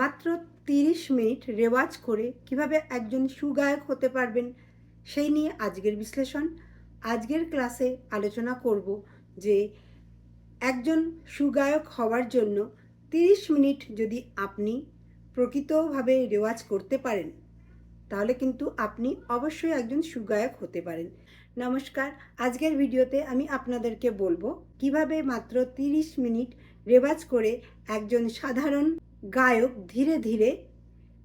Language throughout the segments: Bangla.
মাত্র তিরিশ মিনিট রেওয়াজ করে কীভাবে একজন সুগায়ক হতে পারবেন, সেই নিয়ে আজকের বিশ্লেষণ। আজকের ক্লাসে আলোচনা করব যে একজন সুগায়ক হওয়ার জন্য তিরিশ মিনিট যদি আপনি প্রকৃতভাবে রেওয়াজ করতে পারেন, তাহলে কিন্তু আপনি অবশ্যই একজন সুগায়ক হতে পারেন। নমস্কার, আজকের ভিডিওতে আমি আপনাদেরকে বলব কীভাবে মাত্র তিরিশ মিনিট রেওয়াজ করে একজন সাধারণ গায়ক ধীরে ধীরে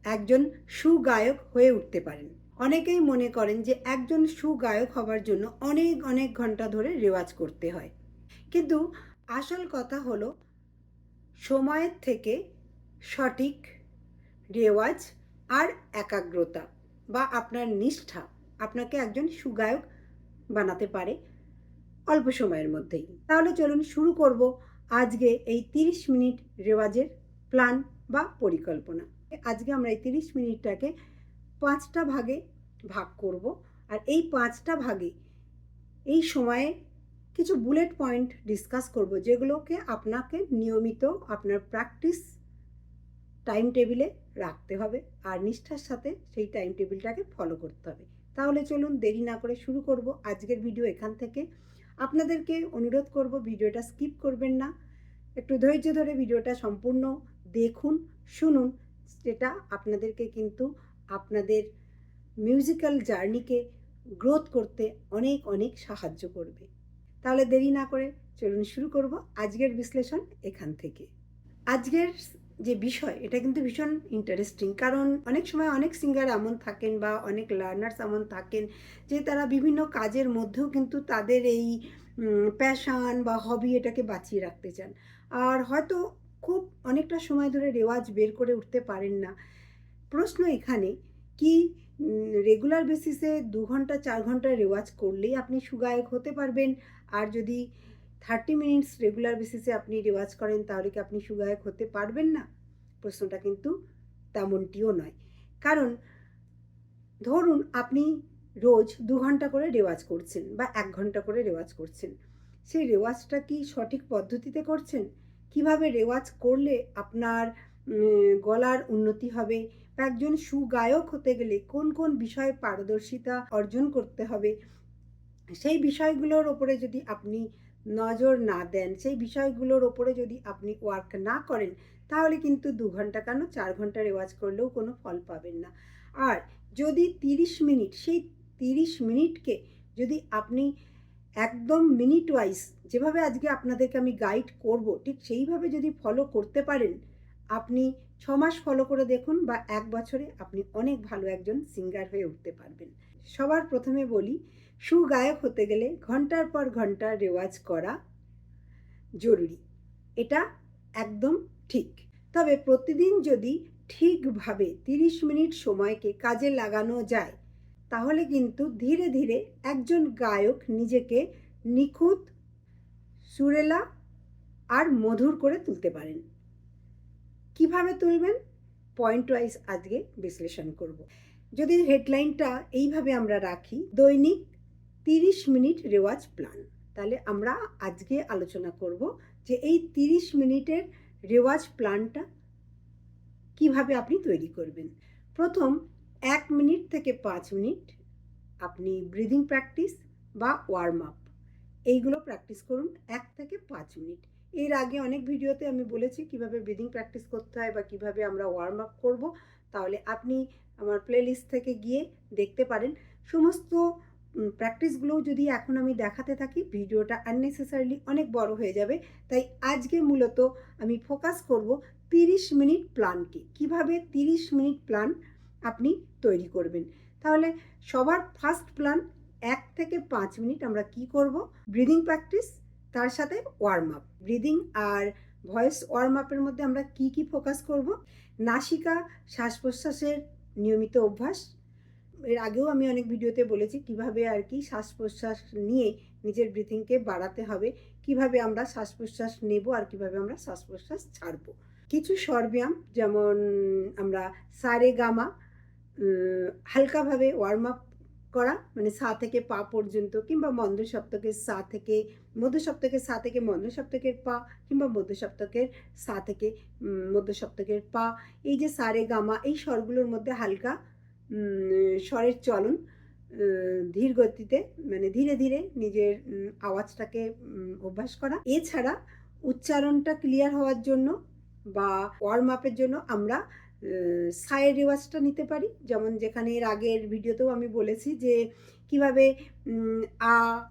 একজন সুগায়ক হয়ে উঠতে পারেন। অনেকেই মনে করেন যে একজন সুগায়ক হবার জন্য অনেক অনেক ঘণ্টা ধরে রেওয়াজ করতে হয়। কিন্তু আসল কথা হলো, সময়ের থেকে সঠিক রেওয়াজ আর একাগ্রতা বা আপনার নিষ্ঠা আপনাকে একজন সুগায়ক বানাতে পারে অল্প সময়ের মধ্যেই। তাহলে চলুন শুরু করব আজকে এই তিরিশ মিনিট রেওয়াজের প্ল্যান বা পরিকল্পনা। আজকে আমরা এই তিরিশ মিনিটটাকে পাঁচটা ভাগে ভাগ করব। আর এই পাঁচটা ভাগে এই সময়ে কিছু বুলেট পয়েন্ট ডিসকাস করব, যেগুলোকে আপনাকে নিয়মিত আপনার প্র্যাকটিস টাইম টেবিলে রাখতে হবে আর নিষ্ঠার সাথে সেই টাইম টেবিলটাকে ফলো করতে হবে। তাহলে চলুন দেরি না করে শুরু করব। আজকের ভিডিও এখান থেকে। আপনাদেরকে অনুরোধ করব ভিডিওটা স্কিপ করবেন না। একটু ধৈর্য ধরে ভিডিওটা সম্পূর্ণ দেখুন, শুনুন যেটা আপনাদেরকে কিন্তু আপনাদের মিউজিক্যাল জার্নিকে গ্রোথ করতে অনেক অনেক সাহায্য করবে। তাহলে দেরি না করে চলুন শুরু করব আজকের বিশ্লেষণ এখান থেকে। আজকের যে বিষয়, এটা কিন্তু ভীষণ ইন্টারেস্টিং কারণ অনেক সময় অনেক সিঙ্গার এমন থাকেন বা অনেক লার্নার্স এমন থাকেন যে তারা বিভিন্ন কাজের মধ্যেও কিন্তু তাদের এই প্যাশান বা হবি এটাকে বাঁচিয়ে রাখতে চান। আর হয়তো খুব অনেকটা সময় ধরে রেওয়াজ বের করে উঠতে পারেন না। প্রশ্ন এখানে, কি রেগুলার বেসিসে দু ঘণ্টা, চার ঘণ্টা রেওয়াজ করলেই আপনি সুগায়ক হতে পারবেন? আর যদি থার্টি মিনিটস রেগুলার বেসিসে আপনি রেওয়াজ করেন, তাহলে কি আপনি সুগায়ক হতে পারবেন না? প্রশ্নটা কিন্তু তেমনটিও নয়। কারণ, ধরুন আপনি রোজ দু ঘণ্টা করে রেওয়াজ করছেন বা এক ঘণ্টা করে রেওয়াজ করছেন। সেই রেওয়াজটা কি সঠিক পদ্ধতিতে করছেন? কীভাবে রেওয়াজ করলে আপনার গলার উন্নতি হবে? বা একজন সুগায়ক হতে গেলে কোন কোন বিষয়ে পারদর্শিতা অর্জন করতে হবে? সেই বিষয়গুলোর ওপরে যদি আপনি নজর না দেন, সেই বিষয়গুলোর ওপরে যদি আপনি ওয়ার্ক না করেন, তাহলে কিন্তু দু ঘণ্টা কেন? চার ঘণ্টা রেওয়াজ করলেও কোনো ফল পাবেন না। আর যদি তিরিশ মিনিট, সেই তিরিশ মিনিটকে যদি আপনি একদম মিনিট ওয়াইজ যেভাবে আজকে আপনাদেরকে আমি গাইড করব, ঠিক সেইভাবে যদি ফলো করতে পারেন, আপনি ছ মাস ফলো করে দেখুন বা এক বছরে আপনি অনেক ভালো একজন সিঙ্গার হয়ে উঠতে পারবেন। সবার প্রথমে বলি, সুগায়ক হতে গেলে ঘণ্টার পর ঘণ্টা রেওয়াজ করা জরুরি। এটা একদম ঠিক। তবে প্রতিদিন যদি ঠিকভাবে তিরিশ মিনিট সময়কে কাজে লাগানো যায় তাহলে কিন্তু ধীরে ধীরে একজন গায়ক নিজেকে নিখুঁত, সুরেলা আর মধুর করে তুলতে পারেন। কীভাবে তুলবেন? পয়েন্ট ওয়াইজ আজকে বিশ্লেষণ করব। যদি হেডলাইনটা এইভাবে আমরা রাখি, দৈনিক তিরিশ মিনিট রেওয়াজ প্ল্যান তাহলে আমরা আজকে আলোচনা করব যে এই তিরিশ মিনিটের রেওয়াজ প্ল্যানটা কীভাবে আপনি তৈরি করবেন। প্রথম এক মিনিট থেকে পাঁচ মিনিট আপনি ব্রিদিং প্র্যাকটিস বা ওয়ার্ম আপ এইগুলো প্র্যাকটিস করুন এক থেকে পাঁচ মিনিট। এর আগে অনেক ভিডিওতে আমি বলেছি কীভাবে ব্রিদিং প্র্যাকটিস করতে হয় বা কীভাবে আমরা ওয়ার্ম আপ করব, তাহলে আপনি আমার প্লেলিস্ট থেকে গিয়ে দেখতে পারেন। সমস্ত প্র্যাকটিসগুলোও যদি এখন আমি দেখাতে থাকি ভিডিওটা আননেসেসারিলি অনেক বড় হয়ে যাবে। তাই আজকে মূলত আমি ফোকাস করব তিরিশ মিনিট প্ল্যানকে কীভাবে তিরিশ মিনিট প্ল্যান আপনি তৈরি করবেন। তাহলে সবার ফার্স্ট প্ল্যান এক থেকে পাঁচ মিনিট আমরা কি করব? ব্রিদিং প্র্যাকটিস তার সাথে ওয়ার্ম আপ ব্রিদিং আর ভয়েস ওয়ার্ম আপের মধ্যে আমরা কি কি ফোকাস করব? নাসিকা, শ্বাস প্রশ্বাসের নিয়মিত অভ্যাস। এর আগেও আমি অনেক ভিডিওতে বলেছি কীভাবে আর কি শ্বাস প্রশ্বাস নিয়ে নিজের ব্রিথিংকে বাড়াতে হবে, কীভাবে আমরা শ্বাস প্রশ্বাস নেব আর কীভাবে আমরা শ্বাস প্রশ্বাস ছাড়বো। কিছু সরব্যায়াম যেমন আমরা সারে গামা হালকাভাবে ওয়ার্ম আপ করা মানে সা থেকে পা পর্যন্ত কিংবা মন্দ সপ্তকের সা থেকে মধ্য সপ্তকের সা থেকে মন্দ সপ্তকের পা কিংবা মধ্য সপ্তকের সা থেকে মধ্য সপ্তকের পা, এই যে সারে গামা, এই স্বরগুলোর মধ্যে হালকা স্বরের চলন ধীর গতিতে মানে ধীরে ধীরে নিজের আওয়াজটাকে অভ্যাস করা। এছাড়া উচ্চারণটা ক্লিয়ার হওয়ার জন্য বা ওয়ার্ম আপের জন্য আমরা সায়ের রেওয়াজটা নিতে পারি? যেমন যেখানে এর আগের ভিডিওতেও আমি বলেছি যে কীভাবে আ,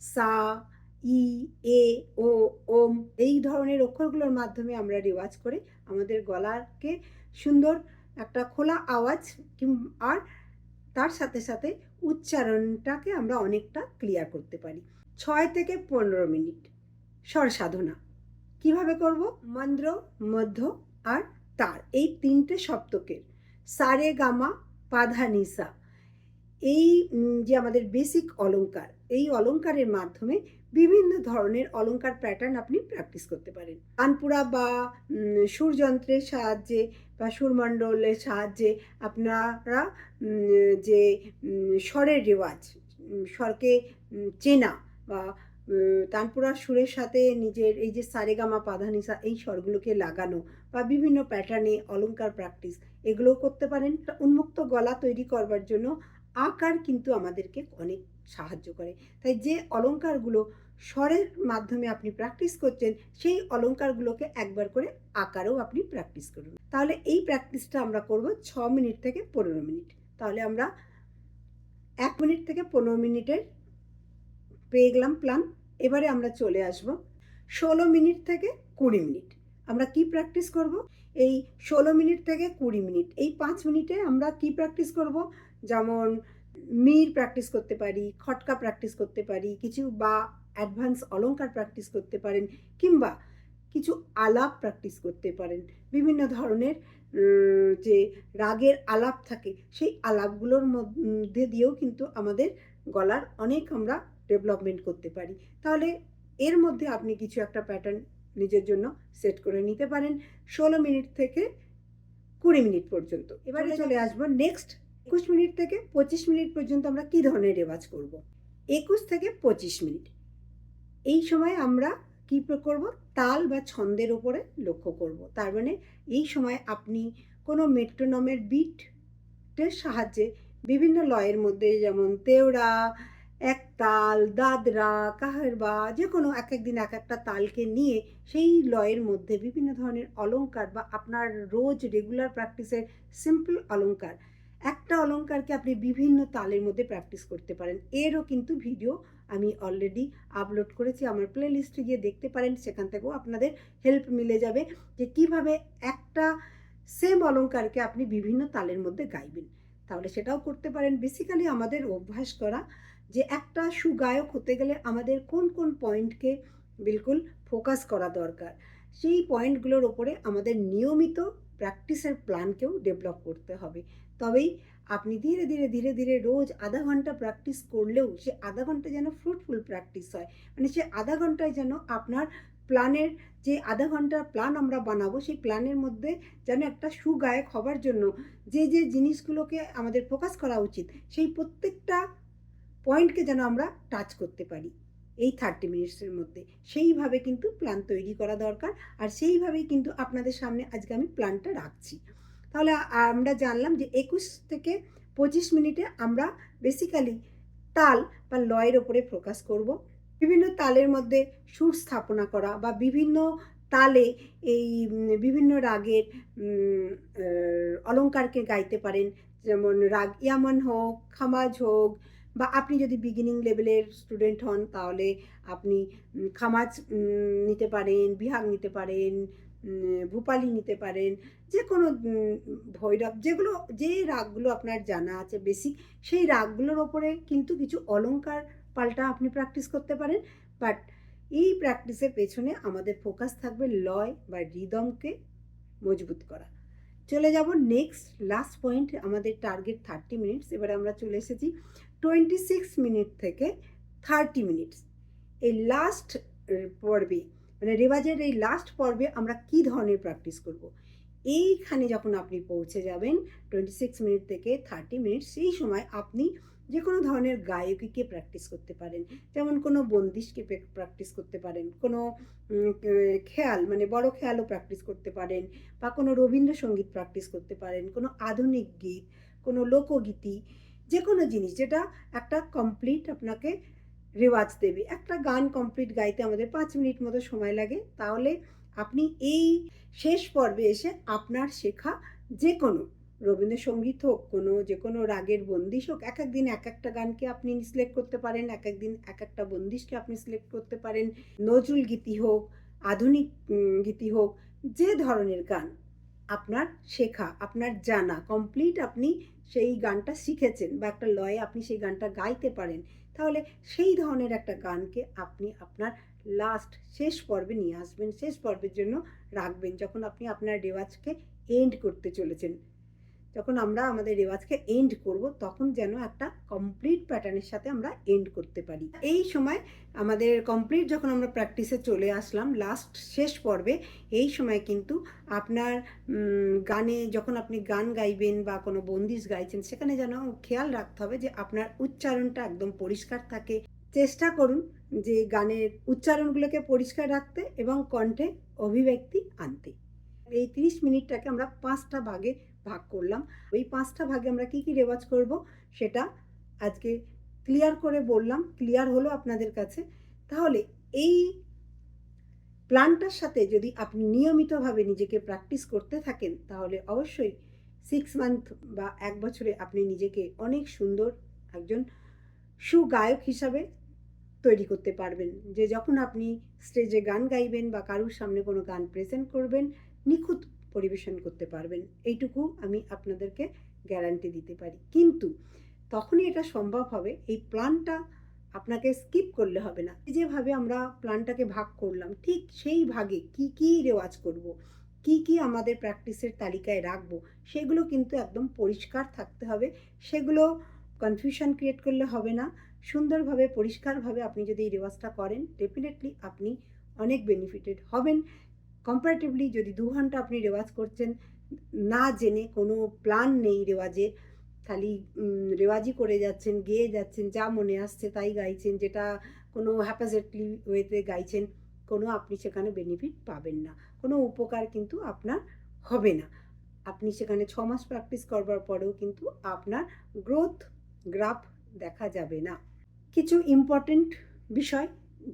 সা, ই, এ, ও, ওম এই ধরনের অক্ষরগুলোর মাধ্যমে আমরা রেওয়াজ করে। আমাদের গলাকে সুন্দর একটা খোলা আওয়াজ আর তার সাথে সাথে উচ্চারণটাকে আমরা অনেকটা ক্লিয়ার করতে পারি। ছয় থেকে পনেরো মিনিট স্বর সাধনা। কীভাবে করব? মন্দ্র মধ্য আর তার, এই তিনটে সপ্তকের সারে গামা পাধা নিসা। এই যে আমাদের বেসিক অলঙ্কার এই অলংকারের মাধ্যমে বিভিন্ন ধরনের অলংকার প্যাটার্ন আপনি প্র্যাকটিস করতে পারেন। কানপুরা বা সুরযন্ত্রের সাহায্যে বা সুরমণ্ডলের সাহায্যে আপনারা যে স্বরের রেওয়াজ স্বরকে চেনা বা তানপুরা সুরের সাথে নিজের এই যে সারেগামা পাধানিসা এই স্বরগুলোকে লাগানো বা বিভিন্ন প্যাটার্নে অলঙ্কার প্র্যাকটিস এগুলোও করতে পারেন। উন্মুক্ত গলা তৈরি করবার জন্য আকার কিন্তু আমাদেরকে অনেক সাহায্য করে। তাই যে অলঙ্কারগুলো স্বরের মাধ্যমে আপনি প্র্যাকটিস করছেন, সেই অলংকারগুলোকে একবার করে আকারেও আপনি প্র্যাকটিস করুন। তাহলে এই প্র্যাকটিসটা আমরা করব ছ মিনিট থেকে পনেরো মিনিট। তাহলে আমরা এক মিনিট থেকে পনেরো মিনিটের পেয়ে গেলাম প্ল্যান এবারে আমরা চলে আসব ষোলো মিনিট থেকে কুড়ি মিনিট। আমরা কি প্র্যাকটিস করব? এই ষোলো মিনিট থেকে কুড়ি মিনিট। এই পাঁচ মিনিটে আমরা কি প্র্যাকটিস করব? যেমন মির প্র্যাকটিস করতে পারি, খটকা প্র্যাকটিস করতে পারি, কিছু বা অ্যাডভান্স অলংকার প্র্যাকটিস করতে পারেন, কিংবা কিছু আলাপ প্র্যাকটিস করতে পারেন। বিভিন্ন ধরনের যে রাগের আলাপ থাকে, সেই আলাপগুলোর মধ্যে দিয়েও কিন্তু আমাদের গলার অনেক আমরা ডেভেলপমেন্ট করতে পারি। তাহলে এর মধ্যে আপনি কিছু একটা প্যাটার্ন নিজের জন্য সেট করে নিতে পারেন। ষোলো মিনিট থেকে কুড়ি মিনিট পর্যন্ত। এবারে চলে আসব নেক্সট একুশ মিনিট থেকে পঁচিশ মিনিট পর্যন্ত আমরা কি ধরনের রেওয়াজ করব? একুশ থেকে পঁচিশ মিনিট। এই সময় আমরা কি করব? তাল বা ছন্দের ওপরে লক্ষ্য করব। তার মানে এই সময় আপনি কোনো মেট্রোনমের বিটের সাহায্যে বিভিন্ন লয়ের মধ্যে যেমন তেওড়া এক তাল, দাদরা, কাহারবা যে কোনো এক একদিন এক একটা তালকে নিয়ে সেই লয়ের মধ্যে বিভিন্ন ধরনের অলঙ্কার বা আপনার রোজ রেগুলার প্র্যাকটিসের সিম্পল অলংকার। একটা অলঙ্কারকে আপনি বিভিন্ন তালের মধ্যে প্র্যাকটিস করতে পারেন। এরও কিন্তু ভিডিও আমি অলরেডি আপলোড করেছি। আমার প্লে লিস্টে গিয়ে দেখতে পারেন। সেখান থেকেও আপনাদের হেল্প মিলে যাবে যে কীভাবে একটা সেম অলঙ্কারকে আপনি বিভিন্ন তালের মধ্যে গাইবেন। তাহলে সেটাও করতে পারেন। বেসিক্যালি আমাদের অভ্যাস করা যে একটা সুগায়ক হতে গেলে আমাদের কোন কোন পয়েন্টকে বিলকুল ফোকাস করা দরকার, সেই পয়েন্টগুলোর ওপরে আমাদের নিয়মিত প্র্যাকটিসের প্ল্যানকেও ডেভেলপ করতে হবে। তবেই আপনি ধীরে ধীরে ধীরে ধীরে রোজ আধা ঘণ্টা প্র্যাকটিস করলেও সে আধা ঘণ্টা যেন ফ্রুটফুল প্র্যাকটিস হয় মানে সে আধা ঘন্টায় যেন আপনার প্ল্যানের যে আধা ঘণ্টার প্ল্যান আমরা বানাবো, সেই প্ল্যানের মধ্যে যেন একটা সুগায়ক হবার জন্য যে যে জিনিসগুলোকে আমাদের ফোকাস করা উচিত, সেই প্রত্যেকটা পয়েন্টকে যেন আমরা টাচ করতে পারি। এই থার্টি মিনিটসের মধ্যে। সেইভাবে কিন্তু প্ল্যান তৈরি করা দরকার। আর সেইভাবেই কিন্তু আপনাদের সামনে আজকে আমি প্ল্যানটা রাখছি। তাহলে আমরা জানলাম যে একুশ থেকে পঁচিশ মিনিটে আমরা বেসিক্যালি তাল বা লয়ের ওপরে ফোকাস করব। বিভিন্ন তালের মধ্যে সুর স্থাপনা করা বা বিভিন্ন তালে এই বিভিন্ন রাগের অলংকারকে গাইতে পারেন। যেমন রাগ ইয়ামন হোক, খামাজ হোক বা আপনি যদি বিগিনিং লেভেলের স্টুডেন্ট হন, তাহলে আপনি খামাজ নিতে পারেন, বিহাগ নিতে পারেন ভূপালি নিতে পারেন যে কোনো ভৈরব, যেগুলো, যে রাগগুলো আপনার জানা আছে বেসিক সেই রাগগুলোর ওপরে কিন্তু কিছু অলঙ্কার পাল্টা আপনি প্র্যাকটিস করতে পারেন। বাট এই প্র্যাকটিসের পেছনে আমাদের ফোকাস থাকবে লয় বা রিদমকে মজবুত করা। চলে যাব নেক্সট লাস্ট পয়েন্ট আমাদের টার্গেট থার্টি মিনিটস এবারে আমরা চলে এসেছি। টোয়েন্টি সিক্স মিনিট থেকে থার্টি মিনিটস। এই লাস্ট পর্বে মানে রেওয়াজের এই লাস্ট পর্বে আমরা কি ধরনের প্র্যাকটিস করব? এইখানে যখন আপনি পৌঁছে যাবেন, টোয়েন্টি সিক্স মিনিট থেকে থার্টি মিনিট সেই সময় আপনি যে কোনো ধরনের গায়কীকে প্র্যাকটিস করতে পারেন। যেমন কোনো বন্দিশকে প্র্যাকটিস করতে পারেন, কোনো খেয়াল মানে বড় খেয়ালও প্র্যাকটিস করতে পারেন, বা কোনো রবীন্দ্রসঙ্গীত প্র্যাকটিস করতে পারেন, কোনো আধুনিক গীত, কোনো লোকগীতি যে কোনো জিনিস যেটা একটা কমপ্লিট আপনাকে রেওয়াজ দেবে। একটা গান কমপ্লিট গাইতে আমাদের পাঁচ মিনিট মতো সময় লাগে। তাহলে আপনি এই শেষ পর্বে এসে আপনার শেখা যে কোনো রবীন্দ্রসঙ্গীত হোক, কোনো যে কোনো রাগের বন্দিশ হোক, এক এক দিন এক একটা গানকে আপনি সিলেক্ট করতে পারেন, এক এক দিন এক একটা বন্দিশকে আপনি সিলেক্ট করতে পারেন। নজরুল গীতি হোক, আধুনিক গীতি হোক, যে ধরনের গান আপনার শেখা, আপনার জানা কমপ্লিট আপনি সেই গানটা শিখেছেন বা একটা লয়ে আপনি সেই গানটা গাইতে পারেন, তাহলে সেই ধরনের একটা গানকে আপনি আপনার লাস্ট শেষ পর্বে নিয়ে আসবেন, শেষ পর্বের জন্য রাখবেন, যখন আপনি আপনার রেওয়াজকে এন্ড করতে চলেছেন। যখন আমরা আমাদের রেওয়াজকে এন্ড করব, তখন যেন একটা কমপ্লিট প্যাটার্নের সাথে আমরা এন্ড করতে পারি। এই সময় আমাদের কমপ্লিট যখন আমরা প্র্যাকটিসে চলে আসলাম লাস্ট শেষ পর্বে, এই সময় কিন্তু আপনার গানে যখন আপনি গান গাইবেন বা কোনো বন্দিশ গাইছেন, সেখানে যেন খেয়াল রাখতে হবে যে আপনার উচ্চারণটা একদম পরিষ্কার থাকে। চেষ্টা করুন যে গানের উচ্চারণগুলোকে পরিষ্কার রাখতে এবং কণ্ঠে অভিব্যক্তি আনতে। এই তিরিশ মিনিটটাকে আমরা পাঁচটা ভাগে ভাগ করলাম। ওই পাঁচটা ভাগে আমরা কি কি রেওয়াজ করব সেটা আজকে ক্লিয়ার করে বললাম ক্লিয়ার হলো আপনাদের কাছে। তাহলে এই প্ল্যানটার সাথে যদি আপনি নিয়মিতভাবে নিজেকে প্র্যাকটিস করতে থাকেন, তাহলে অবশ্যই সিক্স মান্থ বা এক বছরে আপনি নিজেকে অনেক সুন্দর একজন সুগায়ক হিসাবে তৈরি করতে পারবেন। যে যখন আপনি স্টেজে গান গাইবেন বা কারুর সামনে কোনো গান প্রেজেন্ট করবেন, নিখুঁত পরিবেশন করতে পারবেন। এইটুকু আমি আপনাদেরকে গ্যারান্টি দিতে পারি। কিন্তু তখনই এটা সম্ভব হবে, এই প্ল্যানটা আপনাকে স্কিপ করলে হবে না। যেভাবে আমরা প্ল্যানটাকে ভাগ করলাম, ঠিক সেই ভাগে কি কি রেওয়াজ করব। কি কি আমাদের প্র্যাকটিসের তালিকায় রাখব, সেগুলো কিন্তু একদম পরিষ্কার থাকতে হবে। সেগুলো কনফিউশন ক্রিয়েট করলে হবে না। সুন্দরভাবে, পরিষ্কারভাবে আপনি যদি এই রেওয়াজটা করেন ডেফিনেটলি আপনি অনেক বেনিফিটেড হবেন। কম্পারেটিভলি যদি দু ঘণ্টা আপনি রেওয়াজ করছেন, না জেনে, কোনো প্ল্যান নেই রেওয়াজের, খালি রেওয়াজই করে যাচ্ছেন, গেয়ে যাচ্ছেন, যা মনে আসছে তাই গাইছেন, যেটা কোনো হ্যাপাজেটলি ওয়েতে গাইছেন, কোনো আপনি সেখানে বেনিফিট পাবেন না। কোনো উপকার কিন্তু আপনার হবে না। আপনি সেখানে ছ মাস প্র্যাকটিস করবার পরেও কিন্তু আপনার গ্রোথ গ্রাফ দেখা যাবে না। কিছু ইম্পর্টেন্ট বিষয়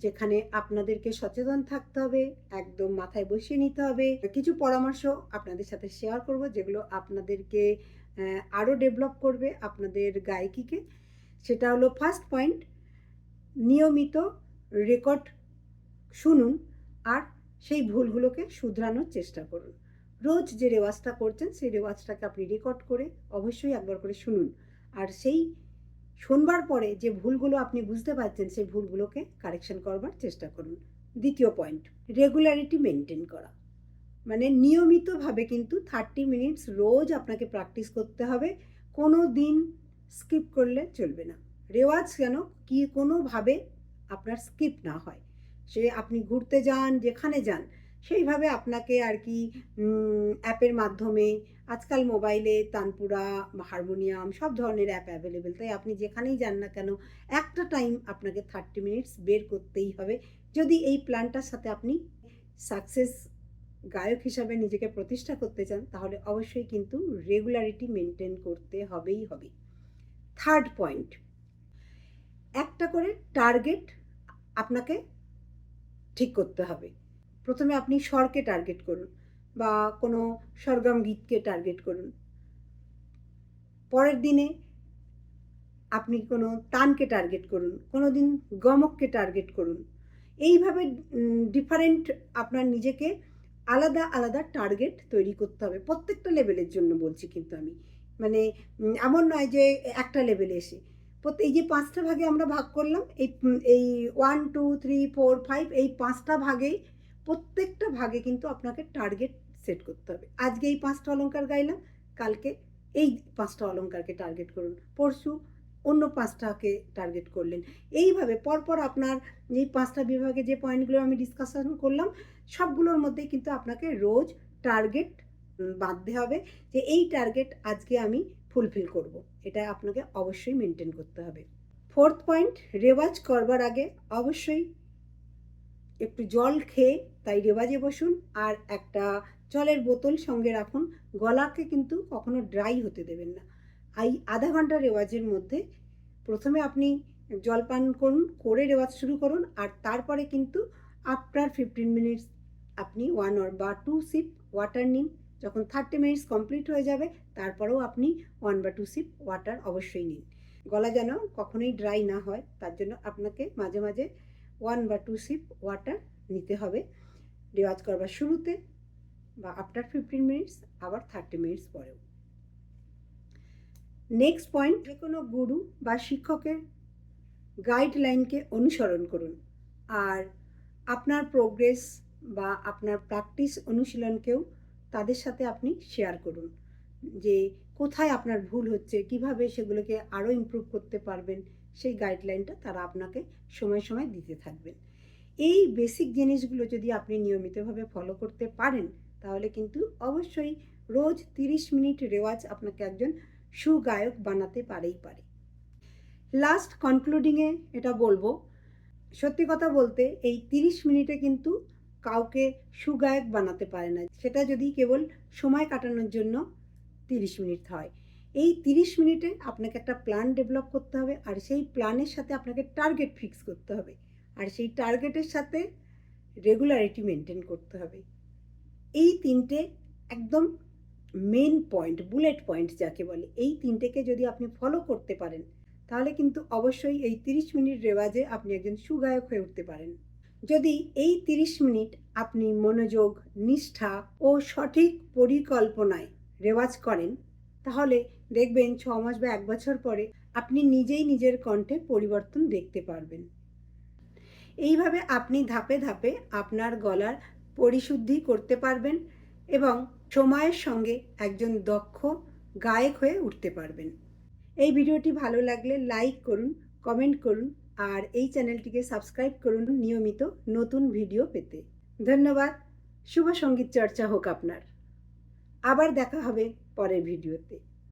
যেখানে আপনাদেরকে সচেতন থাকতে হবে, একদম মাথায় বসিয়ে নিতে হবে। কিছু পরামর্শ আপনাদের সাথে শেয়ার করব, যেগুলো আপনাদেরকে আরও ডেভেলপ করবে আপনাদের গায়কিকে। সেটা হলো ফার্স্ট পয়েন্ট নিয়মিত রেকর্ড শুনুন আর সেই ভুলগুলোকে শুধরানোর চেষ্টা করুন। রোজ যে রেওয়াজটা করছেন, সেই রেওয়াজটাকে আপনি রেকর্ড করে অবশ্যই একবার করে শুনুন। আর সেই শোনবার পরে যে ভুলগুলো আপনি বুঝতে পারছেন, সেই ভুলগুলোকে কারেকশন করবার চেষ্টা করুন। দ্বিতীয় পয়েন্ট রেগুলারিটি মেনটেন করা। মানে নিয়মিতভাবে কিন্তু থার্টি মিনিটস রোজ আপনাকে প্র্যাকটিস করতে হবে। কোনো দিন স্কিপ করলে চলবে না। রেওয়াজ কেন কি কোনোভাবে আপনার স্কিপ না হয়। সে আপনি ঘুরতে যান, যেখানে যান সেইভাবে আপনাকে আর কি অ্যাপের মাধ্যমে আজকাল মোবাইলে তানপুরা, হারমোনিয়াম সব ধরনের অ্যাপ অ্যাভেলেবেল তাই আপনি যেখানেই যান না কেন, একটা টাইম আপনাকে থার্টি মিনিটস বের করতেই হবে। যদি এই প্ল্যানটার সাথে আপনি সাকসেস গায়ক হিসাবে নিজেকে প্রতিষ্ঠা করতে চান, তাহলে অবশ্যই কিন্তু রেগুলারিটি মেনটেন করতে হবেই হবে। থার্ড পয়েন্ট একটা করে টার্গেট আপনাকে ঠিক করতে হবে। প্রথমে আপনি স্বরকে টার্গেট করুন বা কোনো স্বরগম গীতকে টার্গেট করুন। পরের দিনে আপনি কোনো তানকে টার্গেট করুন, কোনো দিন গমককে টার্গেট করুন। এইভাবে ডিফারেন্ট আপনার নিজেকে আলাদা আলাদা টার্গেট তৈরি করতে হবে। প্রত্যেকটা লেভেলের জন্য বলছি কিন্তু আমি। মানে এমন নয় যে একটা লেভেলে এসে। এই যে পাঁচটা ভাগে আমরা ভাগ করলাম, এই এই one two three four five এই পাঁচটা ভাগেই প্রত্যেকটা ভাগে কিন্তু আপনাকে টার্গেট সেট করতে হবে। আজকে এই পাঁচটা অলংকার গাইলাম, কালকে এই পাঁচটা অলংকারকে টার্গেট করুন। পরশু অন্য পাঁচটাকে টার্গেট করলেন। এইভাবে পরপর আপনার এই পাঁচটা বিভাগে যে পয়েন্টগুলো আমি ডিসকাশন করলাম, সবগুলোর মধ্যেই কিন্তু আপনাকে রোজ টার্গেট বাঁধতে হবে যে এই টার্গেট আজকে আমি ফুলফিল করব। এটা আপনাকে অবশ্যই মেনটেন করতে হবে। ফোর্থ পয়েন্ট রেওয়াজ করবার আগে অবশ্যই একটু জল খেয়ে তাই রেওয়াজে বসুন আর একটা জলের বোতল সঙ্গে রাখুন। গলাকে কিন্তু কখনো ড্রাই হতে দেবেন না। এই আধা ঘণ্টা রেওয়াজের মধ্যে প্রথমে আপনি জল পান করুন, করে রেওয়াজ শুরু করুন আর তারপরে কিন্তু আফটার ফিফটিন মিনিটস আপনি ওয়ান অর বা টু সিপ ওয়াটার নিন। যখন থার্টি মিনিটস কমপ্লিট হয়ে যাবে, তারপরেও আপনি ওয়ান বা টু সিপ ওয়াটার অবশ্যই নিন। গলা যেন কখনোই ড্রাই না হয়, তার জন্য আপনাকে মাঝে মাঝে ওয়ান বা টু সিপ ওয়াটার নিতে হবে। রেওয়াজ করবার শুরুতে বা আফটার ফিফটিন মিনিটস আবার থার্টি মিনিটস পরেও। নেক্সট পয়েন্ট যে কোনো গুরু বা শিক্ষকের গাইডলাইনকে অনুসরণ করুন। আর আপনার প্রোগ্রেস বা আপনার প্র্যাকটিস অনুশীলনকেও তাদের সাথে আপনি শেয়ার করুন। যে কোথায় আপনার ভুল হচ্ছে, কীভাবে সেগুলোকে আরও ইমপ্রুভ করতে পারবেন সেই গাইডলাইনটা তারা আপনাকে সময় সময় দিতে থাকবেন। এই বেসিক জিনিসগুলো যদি আপনি নিয়মিতভাবে ফলো করতে পারেন, তাহলে কিন্তু অবশ্যই রোজ তিরিশ মিনিট রেওয়াজ আপনাকে একজন সুগায়ক বানাতে পারেই পারে। লাস্ট কনক্লুডিংয়ে এটা বলব, সত্যি কথা বলতে এই তিরিশ মিনিটে কিন্তু কাউকে সুগায়ক বানাতে পারে না। সেটা যদি কেবল সময় কাটানোর জন্য তিরিশ মিনিট হয়। এই তিরিশ মিনিটে আপনাকে একটা প্ল্যান ডেভেলপ করতে হবে, আর সেই প্ল্যানের সাথে আপনাকে টার্গেট ফিক্স করতে হবে, আর সেই টার্গেটের সাথে রেগুলারিটি মেনটেন করতে হবে। এই তিনটে একদম মেন পয়েন্ট বুলেট পয়েন্ট যাকে বলে, এই তিনটেকে যদি আপনি ফলো করতে পারেন, তাহলে কিন্তু অবশ্যই এই তিরিশ মিনিট রেওয়াজে আপনি একজন সুগায়ক হয়ে উঠতে পারেন। যদি এই তিরিশ মিনিট আপনি মনোযোগ, নিষ্ঠা ও সঠিক পরিকল্পনায় রেওয়াজ করেন তাহলে দেখবেন ছ মাস বা এক বছর পরে আপনি নিজেই নিজের কণ্ঠে পরিবর্তন দেখতে পারবেন। এইভাবে আপনি ধাপে ধাপে আপনার গলার পরিশুদ্ধি করতে পারবেন এবং সময়ের সঙ্গে একজন দক্ষ গায়ক হয়ে উঠতে পারবেন। এই ভিডিওটি ভালো লাগলে লাইক করুন, কমেন্ট করুন আর এই চ্যানেলটিকে সাবস্ক্রাইব করুন নিয়মিত নতুন ভিডিও পেতে। ধন্যবাদ, শুভ সংগীত চর্চা হোক আপনার। আবার দেখা হবে পরের ভিডিওতে।